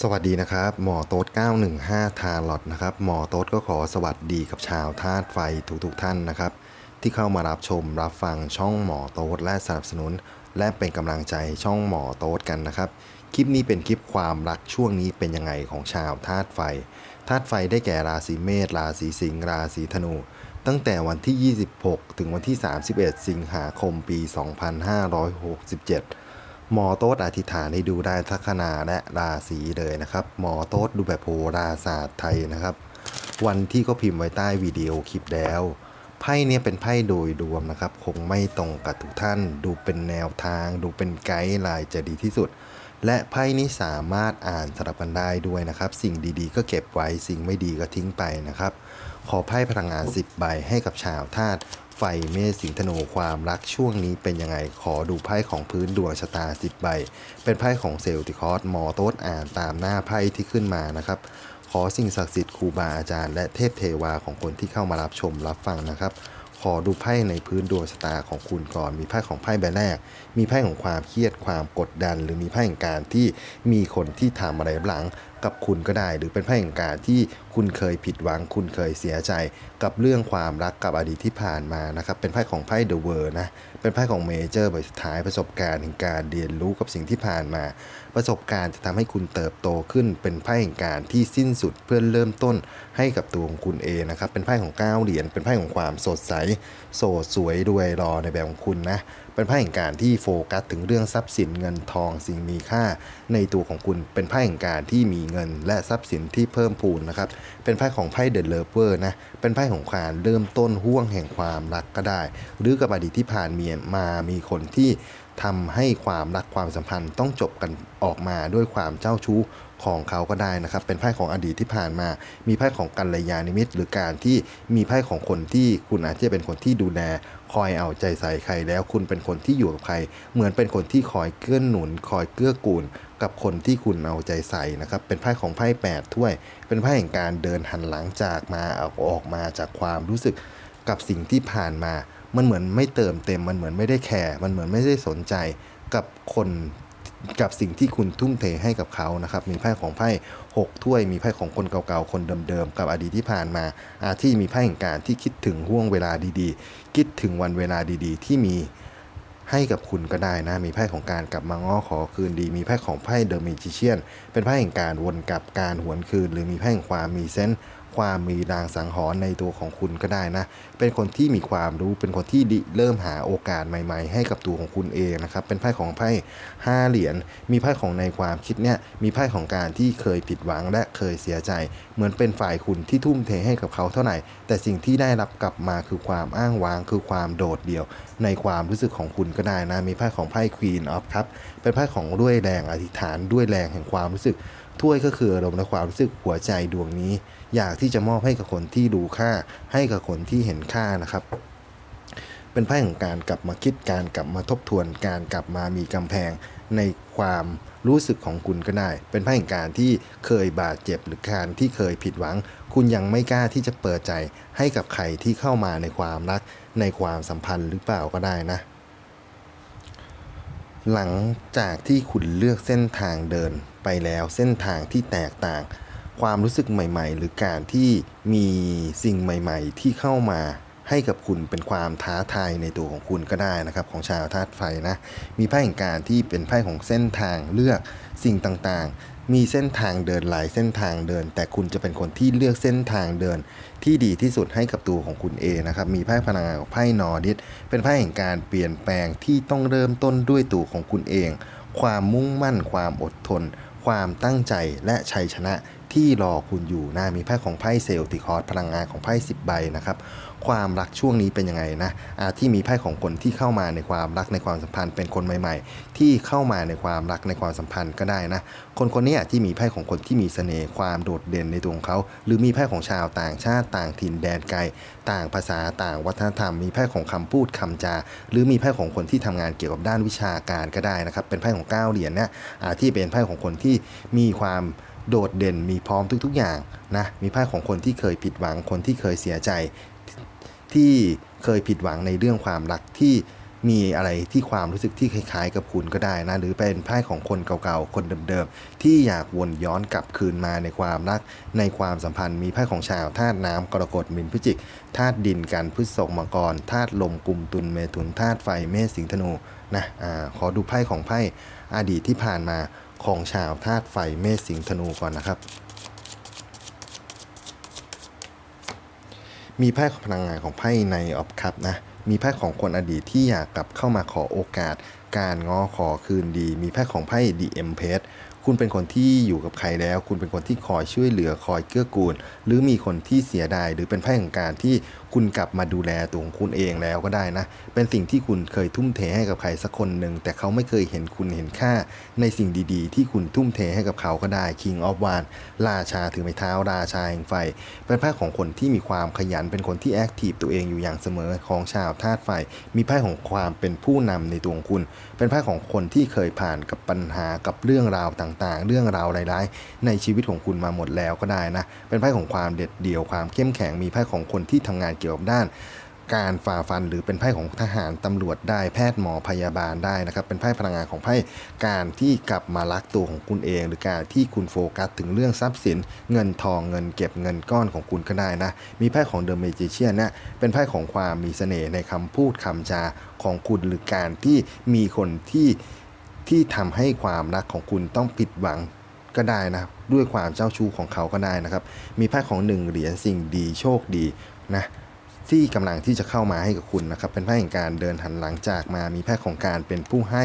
สวัสดีนะครับ หมอโต๊ด915 ทาร์ลอตนะครับ หมอโต๊ดก็ขอสวัสดีกับชาวธาตุไฟทุกๆท่านนะครับ ที่เข้ามารับชมรับฟังช่องหมอโต๊ดและสนับสนุน และเป็นกำลังใจช่องหมอโต๊ดกันนะครับ คลิปนี้เป็นคลิปความรักช่วงนี้เป็นยังไงของชาวธาตุไฟธาตุไฟได้แก่ราศีเมษราศีสิงห์ราศีธนู ตั้งแต่วันที่ 26 ถึงวันที่ 31 สิงหาคมปี 2567 หมอโต๊ดอธิษฐานให้ดูได้ทักนาและราศีเลยนะครับ หมอโต๊ดดูแบบโหราศาสตร์ไทยนะครับ วันที่ก็พิมพ์ไว้ใต้วิดีโอคลิปแล้วไพ่เนี่ยเป็นไพ่โดยรวมนะครับ คงไม่ตรงกับทุกท่าน ดูเป็นแนวทาง ดูเป็นไกด์ไลน์จะดีที่สุด และไพ่นี้สามารถอ่านสลับกันได้ด้วยนะครับ สิ่งดีๆ ก็เก็บไว้สิ่งไม่ดีก็ทิ้งไปนะครับ ขอไพ่พลังงาน 10 ใบให้กับชาวธาตุ ไฟเมษสิงธนูความรักช่วงนี้เป็นยังไงขอดูไพ่ของพื้นดวงชะตา 10 ใบ เป็นไพ่ของเซลติคอสมอโต๊ดอ่านตามหน้าไพ่ที่ขึ้นมานะครับ ขอสิ่งศักดิ์สิทธิ์ครูบาอาจารย์และเทพเทวาของคนที่เข้ามารับชมรับฟังนะครับขอดูไพ่ในพื้นดวงชะตาของคุณก่อน มีไพ่ของไพ่ใบแรก มีไพ่ของความเครียดความกดดัน หรือมีไพ่แห่งการที่มีคนที่ทำอะไรหลัง กับคุณก็ได้ หรือเป็นไพ่แห่งการที่คุณเคยผิดหวัง คุณเคยเสียใจ กับเรื่องความรักกับอดีตที่ผ่านมานะครับ เป็นไพ่ของไพ่เดอะเวิร์นะ เป็นไพ่ของเมเจอร์ใบสุดท้ายประสบการณ์แห่งการเรียนรู้กับสิ่งที่ผ่านมา ประสบการณ์จะทำให้คุณเติบโตขึ้น เป็นไพ่แห่งการที่สิ้นสุดเพื่อเริ่มต้นให้กับตัวของคุณเองนะครับ เป็นไพ่ของก้าเหรียญ เป็นไพ่ของความสดใส โสดสวยรวยรอในแบบของคุณนะ เป็นไพ่แห่งการที่โฟกัสถึงเรื่องทรัพย์สินเงินทองสิ่งมีค่า ในตัวของคุณเป็นไพ่แห่งการที่มีเงิน และทรัพย์สินที่เพิ่มพูนนะครับเป็นไพ่ของไพ่เดอะเลเวอร์นะเป็นไพ่ของการเริ่มต้นห่วงแห่งความรักก็ได้ หรือกับอดีตที่ผ่านมีมามีคนที่ ทำให้ความรักความสัมพันธ์ต้องจบกันออกมาด้วยความเจ้าชู้ของเขาก็ได้นะครับ เป็นไพ่ของอดีตที่ผ่านมา มีไพ่ของกัลยาณมิตรหรือการที่มีไพ่ของคนที่คุณอาจจะเป็นคนที่ดูแลคอยเอาใจใส่ใครแล้วคุณเป็นคนที่อยู่กับใคร เหมือนเป็นคนที่คอยเกื้อหนุน คอยเกื้อกูล กับคนที่คุณเอาใจใส่นะครับ เป็นไพ่ของไพ่แปดถ้วย เป็นไพ่แห่งการเดินหันหลังจากมาเอาออกมาจากความรู้สึกกับสิ่งที่ผ่านมา มันเหมือนไม่เติมเต็ม มันเหมือนไม่ได้แคร์มันเหมือนไม่ได้สนใจกับคนกับสิ่งที่คุณทุ่มเทให้กับเขานะครับ มีไพ่ของไพ่หกถ้วย มีไพ่ของคนเก่าๆ คนเดิมๆ กับอดีตที่ผ่านมา อาที่มีไพ่แห่งการที่คิดถึงห่วงเวลาดีๆ คิดถึงวันเวลาดีๆ ที่มีให้กับคุณก็ได้นะ มีไพ่ของการกลับมาง้อขอคืนดี มีไพ่ของไพ่เดอะมิจิเชียน เป็นไพ่แห่งการวนกลับการหวนคืน หรือมีไพ่แห่งความมีเซนส์ ความมีรางสังหรณ์ในตัวของคุณก็ได้นะ เป็นคนที่มีความรู้เป็นคนที่เริ่มหาโอกาสใหม่ ๆ ให้กับตัวของคุณเองนะครับ เป็นไพ่ของไพ่ห้าเหรียญมีไพ่ของในความคิดเนี่ยมีไพ่ของการที่เคยผิดหวังและเคยเสียใจ เหมือนเป็นฝ่ายคุณที่ทุ่มเทให้กับเขาเท่าไหร่ แต่สิ่งที่ได้รับกลับมาคือความอ้างว้าง คือความโดดเดี่ยว ในความรู้สึกของคุณก็ได้นะมีไพ่ของไพ่ Queen of ครับ เป็นไพ่ของด้วยแรงอธิษฐานด้วยแรงแห่งความรู้สึกถ้วยก็คืออารมณ์และความรู้สึกหัวใจดวงนี้ อยากที่จะมอบให้กับคนที่ดูค่า ให้กับคนที่เห็นค่านะครับ เป็นไพ่ของการกลับมาคิดการกลับมาทบทวน การกลับมามีกำแพงในความรู้สึกของคุณก็ได้ เป็นไพ่แห่งการที่เคยบาดเจ็บหรือการที่เคยผิดหวัง คุณยังไม่กล้าที่จะเปิดใจให้กับใครที่เข้ามาในความรักในความสัมพันธ์หรือเปล่าก็ได้นะ หลังจากที่คุณเลือกเส้นทางเดินไปแล้วเส้นทางที่แตกต่าง ความรู้สึกใหม่ๆ หรือการที่มีสิ่งใหม่ ๆ ที่เข้ามาให้กับคุณเป็นความท้าทายในตัวของคุณก็ได้นะครับ ของชาวธาตุไฟนะ มีไพ่แห่งการที่เป็นไพ่ของเส้นทางเลือกสิ่งต่างๆ มีเส้นทางเดินหลายเส้นทางเดิน แต่คุณจะเป็นคนที่เลือกเส้นทางเดิน ที่ดีที่สุดให้กับตัวของคุณเองนะครับ มีไพ่พลังงานของไพ่นอร์ดิสเป็นไพ่แห่งการเปลี่ยนแปลงที่ต้องเริ่มต้นด้วยตัวของคุณเอง ความมุ่งมั่น ความอดทน ความตั้งใจและชัยชนะ ที่รอคุณอยู่นะมีไพ่ของไพ่เซลติคอร์สพลังงานของไพ่10 ใบนะครับความรักช่วงนี้เป็นยังไงนะอาที่มีไพ่ของคนที่เข้ามาในความรักในความสัมพันธ์เป็นคนใหม่ ๆ ที่เข้ามาในความรักในความสัมพันธ์ก็ได้นะ คนคนนี้ที่มีไพ่ของคนที่มีเสน่ห์ความโดดเด่นในตัวของเขา หรือมีไพ่ของชาวต่างชาติต่างถิ่นแดนไกล ต่างภาษาต่างวัฒนธรรม มีไพ่ของคำพูดคำจา หรือมีไพ่ของคนที่ทำงานเกี่ยวกับด้านวิชาการก็ได้นะครับ เป็นไพ่ของเก้าเหรียญเนี่ยอาที่เป็นไพ่ของคนที่มีความ โดดเด่นมีพร้อมทุก ๆ อย่างนะมีไพ่ของคนที่เคยผิดหวังคนที่เคยเสียใจ ที่เคยผิดหวังในเรื่องความรักที่มีอะไรที่ความรู้สึกที่คล้ายๆ กับคุณก็ได้นะหรือเป็นไพ่ของคนเก่าๆ คนเดิมๆ ที่อยากวนย้อนกลับคืนมาในความรัก ในความสัมพันธ์มีไพ่ของชาวธาตุน้ำกรกฎมินพิจิกธาตุดินกันพฤษภมังกรธาตุลมกุมตุลเมถุนธาตุไฟเมษสิงธนูนะอ่าขอดูไพ่ของไพ่อดีตที่ผ่านมา ของชาวธาตุไฟเมษสิงธนูก่อนนะครับ มีไพ่ของพลังงานของไพ่ในออฟคัพนะมีไพ่ของคนอดีตที่อยากกลับเข้ามาขอโอกาส การง้อขอคืนดี มีไพ่ของไพ่ดีเอ็มเพสคุณเป็นคนที่อยู่กับใครแล้ว คุณเป็นคนที่คอยช่วยเหลือคอยเกื้อกูล หรือมีคนที่เสียดาย หรือเป็นไพ่ของการที่ คุณกลับมาดูแลตัวของคุณเองแล้วก็ได้นะ เป็นสิ่งที่คุณเคยทุ่มเทให้กับใครสักคนหนึ่ง แต่เขาไม่เคยเห็นคุณเห็นค่า ในสิ่งดีๆ ที่คุณทุ่มเทให้กับเขาก็ได้ King of w a n ราชาถือไม้เท้าราชาแห่งไฟ เป็นไพ่ของคนที่มีความขยันเป็นคนที่แอคทีฟตัวเองอยู่อย่างเสมอของชาวธาตุไฟ มีไพ่ของความเป็นผู้นำในตัวของคุณ เป็นไพ่ของคนที่เคยผ่านกับปัญหากับเรื่องราวต่างๆ เรื่องราวร้ายๆในชีวิตของคุณมาหมดแล้วก็ได้นะ เป็นไพ่ของความเด็ดเดี่ยวความเข้มแข็งมีไพ่ของคนที่ทำงานเกี่ยวกับด้านการฝ่าฟันหรือเป็นไพ่ของทหารตำรวจได้แพทย์หมอพยาบาลได้นะครับ เป็นไพ่พลังงานของไพ่การที่กลับมารักตัวของคุณเอง หรือการที่คุณโฟกัสถึงเรื่องทรัพย์สิน เงินทองเงินเก็บเงินก้อนของคุณก็ได้นะ มีไพ่ของเดอะเมจิเชียนนะเป็นไพ่ของความมีเสน่ห์ในคำพูดคำจาของคุณหรือการที่มีคนที่ที่ทำให้ความรักของคุณต้องผิดหวังก็ได้นะด้วยความเจ้าชู้ของเขาก็ได้นะครับ มีไพ่ของหนึ่งเหรียญสิ่งดีโชคดีนะ ที่กำลังที่จะเข้ามาให้กับคุณนะครับ เป็นไพ่แห่งการเดินหันหลังจากมามีไพ่ของการเป็นผู้ให้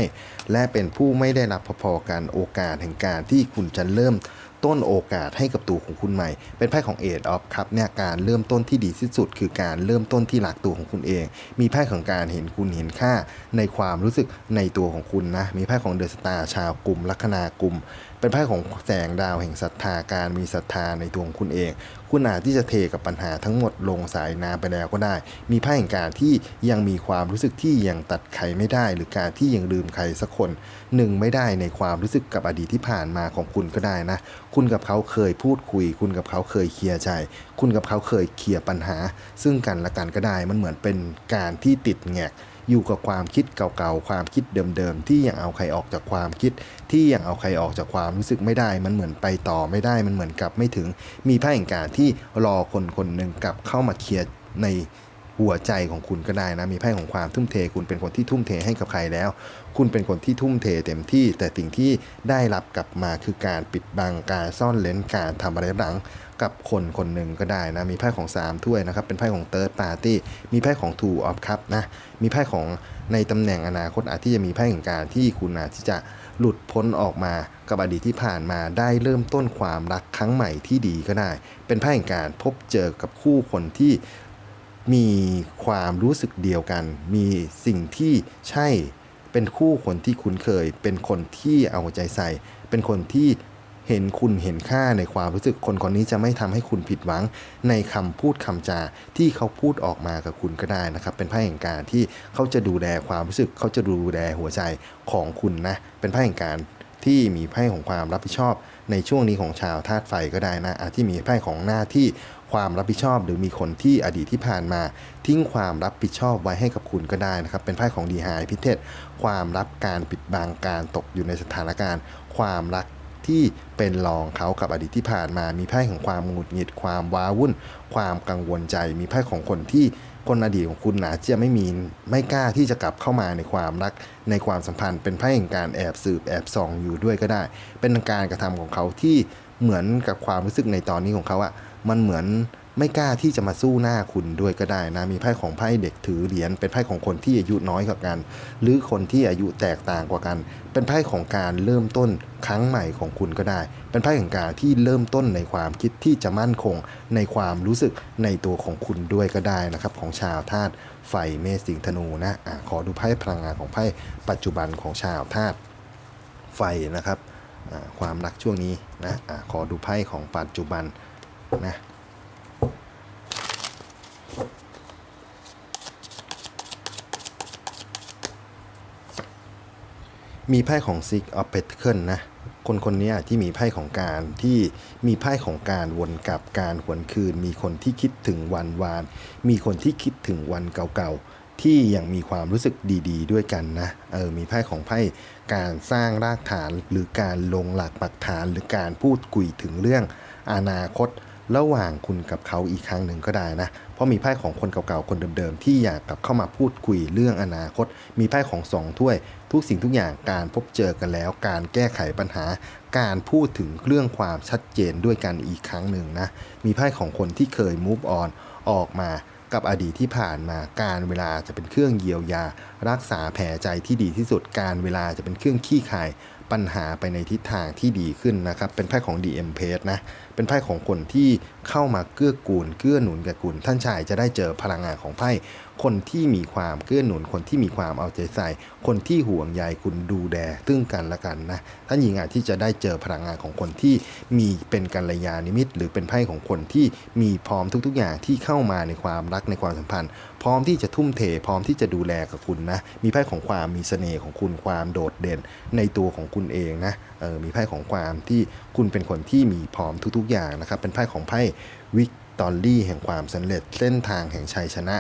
และเป็นผู้ไม่ได้รับพอๆกันโอกาสแห่งการที่คุณจะเริ่มต้นโอกาสให้กับตัวของคุณใหม่ เป็นไพ่ของเอ of ออฟครับเนี่ยการเริ่มต้นที่ดีที่สุด คือการเริ่มต้นที่หลักตัวของคุณเอง มีไพ่ของการเห็นคุณเห็นค่าในความรู้สึกในตัวของคุณนะ มีไพ่ของเดอะสตาร์ชาวกลุ่มลัคนากลุ่ม เป็นไพ่ของแสงดาวแห่งศรัทธาการมีศรัทธาในตัวของคุณเอง คุณอาจที่จะเทกับปัญหาทั้งหมดลงสายน้ำไปแล้วก็ได้ มีไพ่แห่งการที่ยังมีความรู้สึกที่ยังตัดใครไม่ได้ หรือการที่ยังลืมใครสักคนหนึ่งไม่ได้ในความรู้สึกกับอดีตที่ผ่านมาของคุณก็ได้นะ คุณกับเขาเคยพูดคุย คุณกับเขาเคยเคลียร์ใจ คุณกับเขาเคยเคลียร์ปัญหา ซึ่งกันและกันก็ได้มันเหมือนเป็นการที่ติดแงก อยู่กับความคิดเก่าๆ ความคิดเดิมๆ ที่ยังเอาใครออกจากความคิด ที่ยังเอาใครออกจากความรู้สึกไม่ได้ มันเหมือนไปต่อไม่ได้ มันเหมือนกับไม่ถึง มีไพ่แห่งการที่รอคนคนหนึ่งกลับเข้ามาเคลียร์ใน หัวใจของคุณก็ได้นะมีไพ่ของความทุ่มเท คุณเป็นคนที่ทุ่มเทให้กับใครแล้ว คุณเป็นคนที่ทุ่มเทเต็มที่ แต่สิ่งที่ได้รับกลับมาคือการปิดบังการซ่อนเลนการทำอะไรหลังกับคนคนหนึ่งก็ได้นะ มีไพ่ของ 3 ถ้วยนะครับ เป็นไพ่ของ Third Party มีไพ่ของ Two of Cup นะ มีไพ่ของในตำแหน่งอนาคตอาจที่จะมีไพ่แห่งการที่คุณอาจที่จะหลุดพ้นออกมากับอดีตที่ผ่านมาได้เริ่มต้นความรักครั้งใหม่ที่ดีก็ได้ เป็นไพ่แห่งการพบเจอกับคู่คนที่ มีความรู้สึกเดียวกัน มีสิ่งที่ใช่เป็นคู่คนที่คุ้นเคย เป็นคนที่เอาใจใส่ เป็นคนที่เห็นคุณเห็นค่าในความรู้สึกคนคนนี้จะไม่ทำให้คุณผิดหวัง ในคำพูดคำจาที่เขาพูดออกมากับคุณก็ได้นะครับ เป็นไพ่แห่งการที่เขาจะดูแลความรู้สึก เขาจะดูแลหัวใจของคุณนะ เป็นไพ่แห่งการที่มีไพ่ของความรับผิดชอบ ในช่วงนี้ของชาวธาตุไฟก็ได้นะอาจที่มีไพ่ของหน้าที่ความรับผิดชอบ หรือมีคนที่อดีตที่ผ่านมา ทิ้งความรับผิดชอบไว้ให้กับคุณก็ได้นะครับ เป็นไพ่ของดีหายพิเทศ ความรับการปิดบังการตกอยู่ในสถานการณ์ ความรักที่เป็นรองเขากับอดีตที่ผ่านมา มีไพ่ของความหงุดหงิด ความว้าวุ่น ความกังวลใจ มีไพ่ของคนที่ คนอดีตของคุณนะจจะไม่มีไม่กล้าที่จะกลับเข้ามาในความรักในความสัมพันธ์ เป็นไพ่แห่งการแอบสืบแอบส่องอยู่ด้วยก็ได้ เป็นการกระทำของเขาที่เหมือนกับความรู้สึกในตอนนี้ของเขาอะมันเหมือน ไม่กล้าที่จะมาสู้หน้าคุณด้วยก็ได้นะ มีไพ่ของไพ่เด็กถือเหรียญเป็นไพ่ของคนที่อายุน้อยกว่ากัน หรือคนที่อายุแตกต่างกว่ากัน เป็นไพ่ของการเริ่มต้นครั้งใหม่ของคุณก็ได้ เป็นไพ่ของการที่เริ่มต้นในความคิดที่จะมั่นคง ในความรู้สึกในตัวของคุณด้วยก็ได้นะครับ ของชาวธาตุไฟเมษสิงธนูนะอะขอดูไพ่พลังงานของไพ่ปัจจุบันของชาวธาตุไฟนะครับความรักช่วงนี้นะอะขอดูไพ่ของปัจจุบันนะ มีไพ่ของ Six of Pentacles นะ คนคนนี้ที่มีไพ่ของการที่มีไพ่ของการวนกลับการหวนคืน มีคนที่คิดถึงวันวาน มีคนที่คิดถึงวันเก่าๆ ที่ยังมีความรู้สึกดี ๆ ด้วยกันนะ เออ มีไพ่ของไพ่การสร้างรากฐานหรือการลงหลักปักฐาน หรือการพูดคุยถึงเรื่องอนาคตระหว่างคุณกับเขาอีกครั้งหนึ่งก็ได้นะ เพราะมีไพ่ของคนเก่าๆ คนเดิมๆ ที่อยากกลับเข้ามาพูดคุยเรื่องอนาคต มีไพ่ของสองถ้วย ทุกสิ่งทุกอย่างการพบเจอกันแล้ว การแก้ไขปัญหา การพูดถึงเรื่องความชัดเจนด้วยกันอีกครั้งหนึ่งนะ มีไพ่ของคนที่เคย move on ออกมากับอดีตที่ผ่านมาการเวลาจะเป็นเครื่องเยียวยา รักษาแผลใจที่ดีที่สุดการเวลาจะเป็นเครื่องขี้คายปัญหาไปในทิศทางที่ดีขึ้นนะครับ เป็นไพ่ของ DM p a g e นะ เป็นไพ่ของคนที่เข้ามาเกื้อกูล เกื้อหนุนกับคุณ ท่านชายจะได้เจอพลังงานของไพ่ คนที่มีความเกื้อหนุน คนที่มีความเอาใจใส่ คนที่ห่วงใยคุณดูแลตึ้งกันละกันนะท่านหญิงอาจที่จะได้เจอพลังงานของคนที่มีเป็นกัลยาณมิตรหรือเป็นไพ่ของคนที่มีพร้อมทุก ๆ อย่างที่เข้ามาในความรักในความสัมพันธ์ พร้อมที่จะทุ่มเท พร้อมที่จะดูแลกับคุณนะมีไพ่ของความมีเสน่ห์ของคุณความโดดเด่นในตัวของคุณเองนะเออมีไพ่ของความที่คุณเป็นคนที่มีพร้อมทุก ๆ อย่างนะครับเป็นไพ่ของไพ่วิกตอรี่แห่งความสำเร็จเส้นทางแห่งชัยชนะ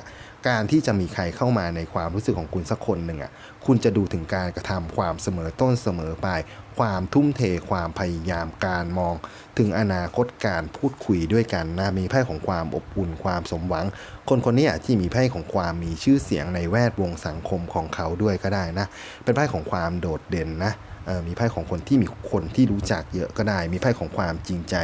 การที่จะมีใครเข้ามาในความรู้สึกของคุณสักคนหนึ่งอะคุณจะดูถึงการกระทำความเสมอต้นเสมอปลายความทุ่มเทความพยายามการมอง ถึงอนาคตการพูดคุยด้วยกันนะมีไพ่ของความอบอุ่นความสมหวัง คนคนนี้อาจที่มีไพ่ของความมีชื่อเสียงในแวดวงสังคมของเขาด้วยก็ได้นะ เป็นไพ่ของความโดดเด่นนะ มีไพ่ของคนที่มีคนที่รู้จักเยอะก็ได้ มีไพ่ของความจริงใจ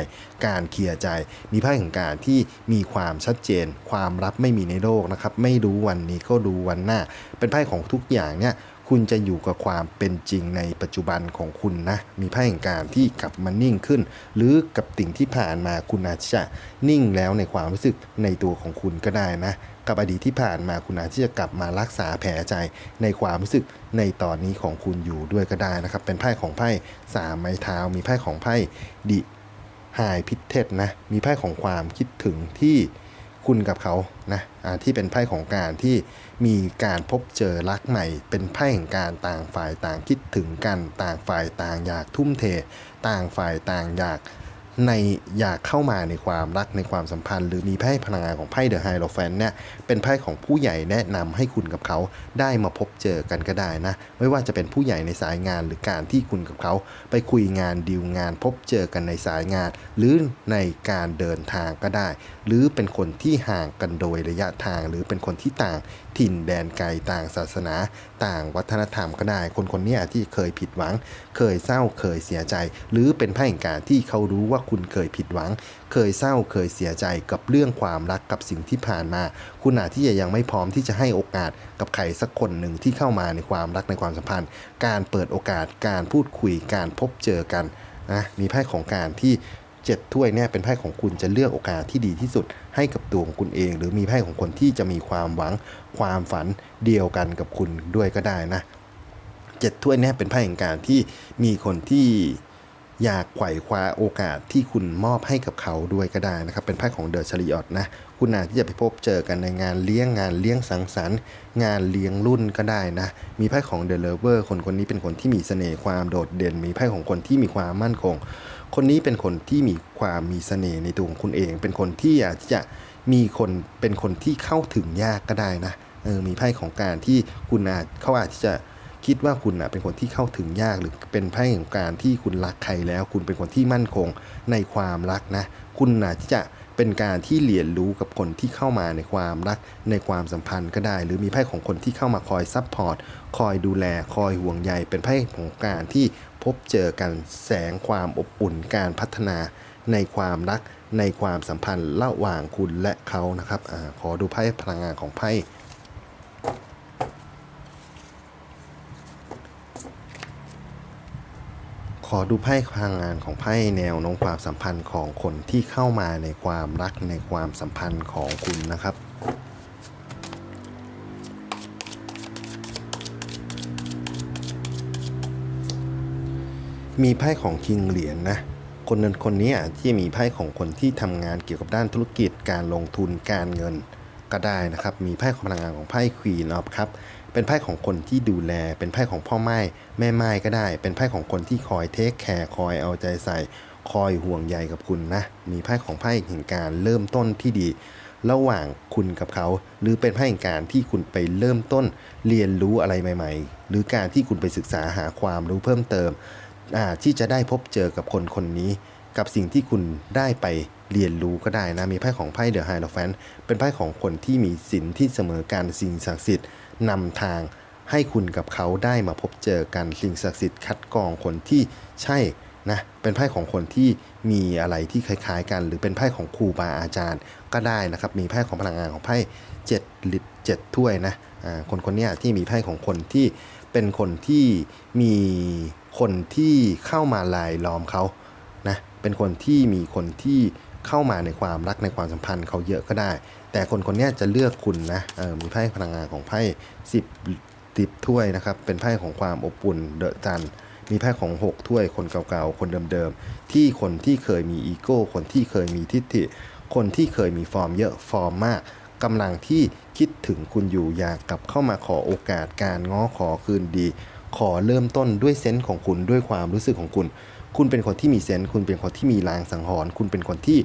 การเคลียร์ใจ มีไพ่ของการที่มีความชัดเจน ความลับไม่มีในโลกนะครับ ไม่รู้วันนี้ก็รู้วันหน้า เป็นไพ่ของทุกอย่างเนี่ยคุณจะอยู่กับความเป็นจริงในปัจจุบันของคุณนะ มีไพ่แห่งการที่กลับมานิ่งขึ้น หรือกับสิ่งที่ผ่านมาคุณอาจจะนิ่งแล้วในความรู้สึกในตัวของคุณก็ได้นะ กับอดีตที่ผ่านมาคุณอาจที่จะกลับมารักษาแผลใจในความรู้สึกในตอนนี้ของคุณอยู่ด้วยก็ได้นะครับ เป็นไพ่ของไพ่สามไม้เท้า มีไพ่ของไพ่ดิไฮพิเทศนะ มีไพ่ของความคิดถึงที่คุณกับเขานะอ่าที่เป็นไพ่ของการที่มีการพบเจอรักใหม่ เป็นไพ่แห่งการต่างฝ่ายต่างคิดถึงกัน ต่างฝ่ายต่างอยากทุ่มเท ต่างฝ่ายต่างอยาก ในอยากเข้ามาในความรักในความสัมพันธ์ หรือมีไพ่พลังงานของไพ่เดอะไฮโลแฟนเนี่ยเป็นไพ่ของผู้ใหญ่แนะนำให้คุณกับเขาได้มาพบเจอกันก็ได้นะ ไม่ว่าจะเป็นผู้ใหญ่ในสายงานหรือการที่คุณกับเขา ไปคุยงานดีลงาน พบเจอกันในสายงาน หรือในการเดินทางก็ได้ หรือเป็นคนที่ห่างกันโดยระยะทาง หรือเป็นคนที่ต่าง ถิ่นแดนไกลต่างศาสนา ต่างวัฒนธรรมก็ได้ คนคนนี้ที่เคยผิดหวัง เคยเศร้าเคยเสียใจ หรือเป็นไพ่แห่งการที่เขารู้ว่าคุณเคยผิดหวัง เคยเศร้าเคยเสียใจกับเรื่องความรักกับสิ่งที่ผ่านมา คุณอาจที่จะยังไม่พร้อมที่จะให้โอกาสกับใครสักคนหนึ่งที่เข้ามาในความรักในความสัมพันธ์ การเปิดโอกาสการพูดคุยการพบเจอกันนะมีไพ่ของการที่ เจ็ดถ้วยเนี่ยเป็นไพ่ของคุณจะเลือกโอกาสที่ดีที่สุดให้กับตัวของคุณเอง หรือมีไพ่ของคนที่จะมีความหวังความฝันเดียวกันกับคุณด้วยก็ได้นะเจ็ดถ้วยเนี่ยเป็นไพ่แห่งการที่มีคนที่อยากไขว่คว้าโอกาสที่คุณมอบให้กับเขาด้วยก็ได้นะครับ เป็นไพ่ของเดอะชริออตนะ คุณอาจที่จะไปพบเจอกันในงานเลี้ยงงานเลี้ยงสังสรรค์ งานเลี้ยงรุ่นก็ได้นะ มีไพ่ของเดอะเลเวอร์คนคนนี้เป็นคนที่มีเสน่ห์ความโดดเด่น มีไพ่ของคนที่มีความมั่นคง คนนี้เป็นคนที่มีความมีเสน่ห์ในตัวของคุณเอง เป็นคนที่อยากจะมีคนเป็นคนที่เข้าถึงยากก็ได้นะเออมีไพ่ของการที่คุณอาจเขาอาจจะคิดว่าคุณนะเป็นคนที่เข้าถึงยากหรือเป็นไพ่ของการที่คุณรักใครแล้ว คุณเป็นคนที่มั่นคงในความรักนะ คุณอาจจะเป็นการที่เรียนรู้กับคนที่เข้ามาในความรักในความสัมพันธ์ก็ได้ หรือมีไพ่ของคนที่เข้ามาคอยซัพพอร์ตคอยดูแลคอยห่วงใยเป็นไพ่ของการที่ พบเจอกันแสงความอบอุ่นการพัฒนาในความรักในความสัมพันธ์ระหว่างคุณและเขานะครับอขอดูไพ่พลังงานของไพ่ขอดูไพ่พลังงานของไพ่แนวโน้มความสัมพันธ์ของคนที่เข้ามาในความรักในความสัมพันธ์ของคุณนะครับ มีไพ่ของคิงเหรียญนะคนนั้นคนนี้อาจที่มีไพ่ของคนที่ทำงานเกี่ยวกับด้านธุรกิจการลงทุนการเงินก็ได้นะครับ มีไพ่ของพลังงานของไพ่ควีนออฟครับเป็นไพ่ของคนที่ดูแล เป็นไพ่ของพ่อไม้แม่ไม้ก็ได้ เป็นไพ่ของคนที่คอยเทคแคร์คอยเอาใจใส่ คอยห่วงใยกับคุณนะ มีไพ่ของไพ่แห่งการเริ่มต้นที่ดี ระหว่างคุณกับเขา หรือเป็นไพ่แห่งการที่คุณไปเริ่มต้น เรียนรู้อะไรใหม่ ๆ หรือการที่คุณไปศึกษาหาความรู้เพิ่มเติม ที่จะได้พบเจอกับคนคนนี้ กับสิ่งที่คุณได้ไปเรียนรู้ก็ได้นะ มีไพ่ของไพ่เดอะไฮโลแฟนเป็นไพ่ของคนที่มีศีลที่เสมอการสิ่งศักดิ์สิทธิ์นำทางให้คุณกับเขาได้มาพบเจอกันสิ่งศักดิ์สิทธิ์คัดกรองคนที่ใช่นะเป็นไพ่ของคนที่มีอะไรที่คล้าย ๆ กัน หรือเป็นไพ่ของครูบาอาจารย์ก็ได้นะครับ มีไพ่ของพลังงานของไพ่เจ็ดลิตเจ็ดถ้วยนะคนคนนี้ที่มีไพ่ของคนที่เป็นคนที่มี คนที่เข้ามาลายล้อมเขานะเป็นคนที่มีคนที่เข้ามาในความรักในความสัมพันธ์เขาเยอะก็ได้ แต่คนคนนี้จะเลือกคุณนะเออมีไพ่พลังงานของไพ่สิบติบถ้วยนะครับ เป็นไพ่ของความอบอุ่นเดอะจันมีไพ่ของ 6 ถ้วย คนเก่าๆ คนเดิมๆ ที่คนที่เคยมีอีโก้ คนที่เคยมีทิฏฐิ คนที่เคยมีฟอร์มเยอะฟอร์มมากกำลังที่คิดถึงคุณอยู่อยากกลับเข้ามาขอโอกาสการง้อขอคืนดี ขอเริ่มต้นด้วยเซนส์ของคุณด้วยความรู้สึกของคุณ คุณเป็นคนที่มีเซนส์คุณเป็นคนที่มีลางสังหรณ์คุณเป็นคนที่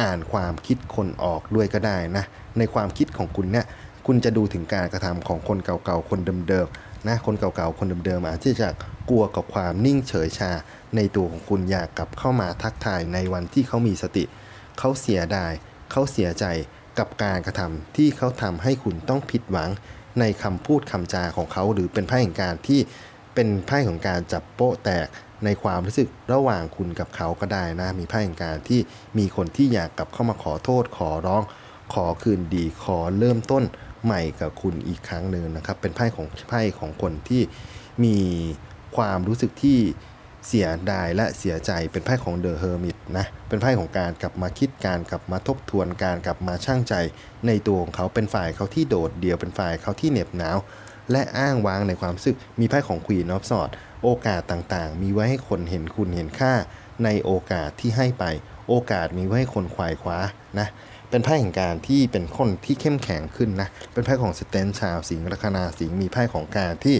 อ่านความคิดคนออกด้วยก็ได้นะ ในความคิดของคุณเนี่ยคุณจะดูถึงการกระทำของคนเก่าๆ คนเดิมๆ นะ คนเก่าๆ คนเดิมๆ อาจจะกลัวกับความนิ่งเฉยชา ในตัวของคุณอยากกลับเข้ามาทักทายในวันที่เขามีสติ เขาเสียดาย เขาเสียใจกับการกระทำที่เขาทำให้คุณต้องผิดหวัง ในคำพูดคำจาของเขาหรือเป็นไพ่แห่งการที่ เป็นไพ่ของการจับโป๊ะแตกในความรู้สึกระหว่างคุณกับเขาก็ได้นะ มีไพ่แห่งการที่มีคนที่อยากกลับเข้ามาขอโทษขอร้อง ขอคืนดีขอเริ่มต้นใหม่กับคุณอีกครั้งหนึ่งนะครับ เป็นไพ่ของไพ่ของคนที่มีความรู้สึกที่เสียดายและเสียใจเป็นไพ่ของเดอะเฮอร์มิตนะ เป็นไพ่ของการกลับมาคิดการกลับมาทบทวนการกลับมาช่างใจ ในตัวของเขาเป็นฝ่ายเขาที่โดดเดี่ยวเป็นฝ่ายเขาที่เหน็บหนาว และอ้างวางในความรู้สึกมีไพ่ของควีนออฟสอดโอกาสต่างๆ มีไว้ให้คนเห็นคุณเห็นค่า ในโอกาสที่ให้ไป โอกาสมีไว้ให้คนควายคว้านะเป็นไพ่แห่งการที่เป็นคนที่เข้มแข็งขึ้นนะ เป็นไพ่ของสเตนชาวสิงห์ลัคนาสิงห์มีไพ่ของการที่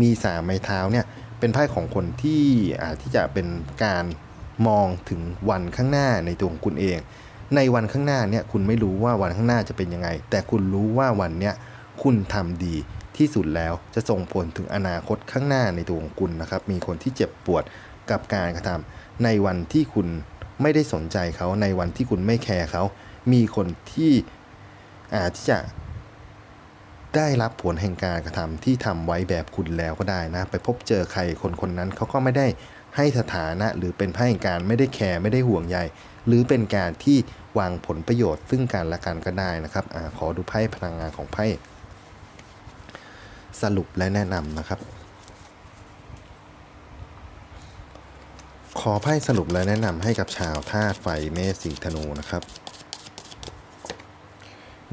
มีสามไม้เท้าเนี่ยเป็นไพ่ของคนที่อาจที่จะเป็นการมองถึงวันข้างหน้าในตัวของคุณเอง ในวันข้างหน้าเนี่ยคุณไม่รู้ว่าวันข้างหน้าจะเป็นยังไง แต่คุณรู้ว่าวันเนี้ยคุณทำดี ที่สุดแล้วจะส่งผลถึงอนาคตข้างหน้าในตัวของคุณนะครับ มีคนที่เจ็บปวดกับการกระทำในวันที่คุณไม่ได้สนใจเขาในวันที่คุณไม่แคร์เขา มีคนที่อาจจะได้รับผลแห่งการกระทำที่ทำไว้แบบคุณแล้วก็ได้นะ ไปพบเจอใครคนคนนั้นเขาก็ไม่ได้ให้สถานะ หรือเป็นไพ่แห่งการไม่ได้แคร์ไม่ได้ห่วงใยหรือเป็นการที่วางผลประโยชน์ซึ่งกันและกันก็ได้นะครับอขอดูไพ่พลังงานของไพ่ สรุปและแนะนำนะครับ ขอไพ่สรุปและแนะนำให้กับชาวธาตุไฟเมษสิงห์ธนูนะครับ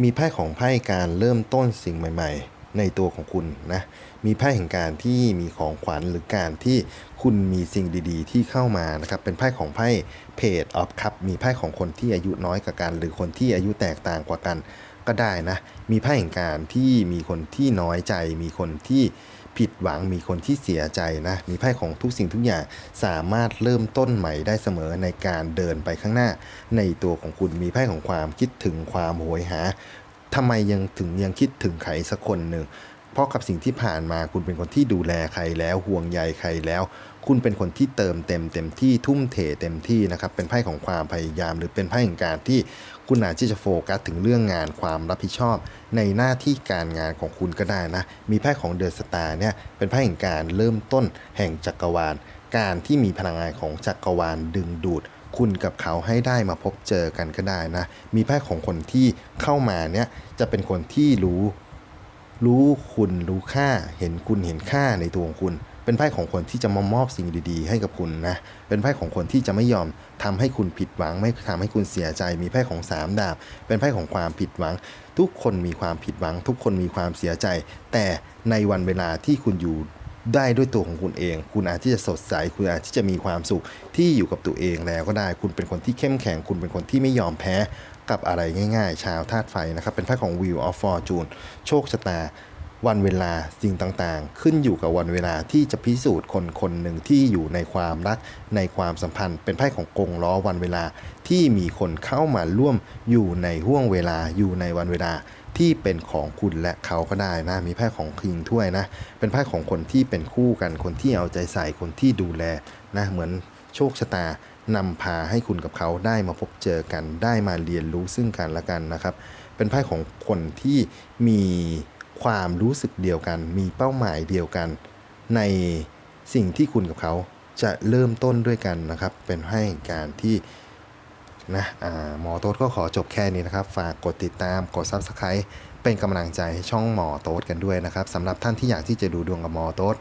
มีไพ่ของไพ่การเริ่มต้นสิ่งใหม่ ๆ ในตัวของคุณนะ มีไพ่แห่งการที่มีของขวัญหรือการที่คุณมีสิ่งดีๆ ที่เข้ามานะครับ เป็นไพ่ของไพ่เพจออฟคัพมีไพ่ของคนที่อายุน้อยกว่ากัน หรือคนที่อายุแตกต่างกว่ากัน ก็ได้นะ มีไพ่แห่งการที่มีคนที่น้อยใจ มีคนที่ผิดหวังมีคนที่เสียใจนะ มีไพ่ของทุกสิ่งทุกอย่างสามารถเริ่มต้นใหม่ได้เสมอในการเดินไปข้างหน้า ในตัวของคุณมีไพ่ของความคิดถึงความโหยหาทำไมยังถึงยังคิดถึงใครสักคนหนึ่ง เพราะกับสิ่งที่ผ่านมาคุณเป็นคนที่ดูแลใครแล้วห่วงใยใครแล้ว คุณเป็นคนที่เติมเต็มเต็มที่ทุ่มเทเต็มที่นะครับเป็นไพ่ของความพยายาม หรือเป็นไพ่แห่งการที่คุณอาจจะโฟกัสถึงเรื่องงานความรับผิดชอบ ในหน้าที่การงานของคุณก็ได้นะ มีไพ่ของเดอะสตาร์เนี่ยเป็นไพ่แห่งการเริ่มต้นแห่งจักรวาล การที่มีพลังงานของจักรวาลดึงดูดคุณกับเขาให้ได้มาพบเจอกันก็ได้นะ มีไพ่ของคนที่เข้ามาเนี่ยจะเป็นคนที่รู้ รู้คุณรู้ค่า เห็นคุณเห็นค่าในตัวของคุณ เป็นไพ่ของคนที่จะมามอบสิ่งดีๆ ให้กับคุณนะ เป็นไพ่ของคนที่จะไม่ยอมทำให้คุณผิดหวัง ไม่ทำให้คุณเสียใจ มีไพ่ของสามดาบ เป็นไพ่ของความผิดหวัง ทุกคนมีความผิดหวัง ทุกคนมีความเสียใจ แต่ในวันเวลาที่คุณอยู่ได้ด้วยตัวของคุณเอง คุณอาจที่จะสดใส คุณอาจที่จะมีความสุขที่อยู่กับตัวเองแล้วก็ได้ คุณเป็นคนที่เข้มแข็ง คุณเป็นคนที่ไม่ยอมแพ้ กับอะไรง่าย ๆ ชาวธาตุไฟนะครับ เป็นไพ่ของ Wheel of Fortune โชคชะตา วันเวลาสิ่งต่างๆ ขึ้นอยู่กับวันเวลาที่จะพิสูจน์คนคนหนึ่งที่อยู่ในความรักในความสัมพันธ์ เป็นไพ่ของกงล้อวันเวลาที่มีคนเข้ามาร่วมอยู่ในห่วงเวลาอยู่ในวันเวลาที่เป็นของคุณและเขาก็ได้นะ มีไพ่ของคิงถ้วยนะ เป็นไพ่ของคนที่เป็นคู่กันคนที่เอาใจใส่คนที่ดูแลนะเหมือนโชคชะตา นำพาให้คุณกับเขาได้มาพบเจอกันได้มาเรียนรู้ซึ่งกันและกันนะครับ เป็นไพ่ของคนที่มีความรู้สึกเดียวกัน มีเป้าหมายเดียวกัน ในสิ่งที่คุณกับเขาจะเริ่มต้นด้วยกันนะครับ เป็นไพ่แห่งการที่นะหมอโต๊ดก็ขอจบแค่นี้นะครับ ฝากกดติดตามกด Subscribe เป็นกำลังใจให้ช่องหมอโต๊ดกันด้วยนะครับสำหรับท่านที่อยากที่จะดูดวงกับหมอโต๊ด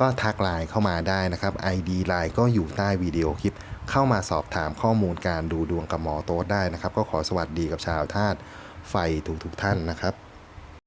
ก็ทักไลน์เข้ามาได้นะครับ ID ไลน์ก็อยู่ใต้วิดีโอคลิป เข้ามาสอบถามข้อมูลการดูดวงกับหมอโต๊ดได้นะครับ ก็ขอสวัสดีกับชาวธาตุไฟทุกๆท่านนะครับ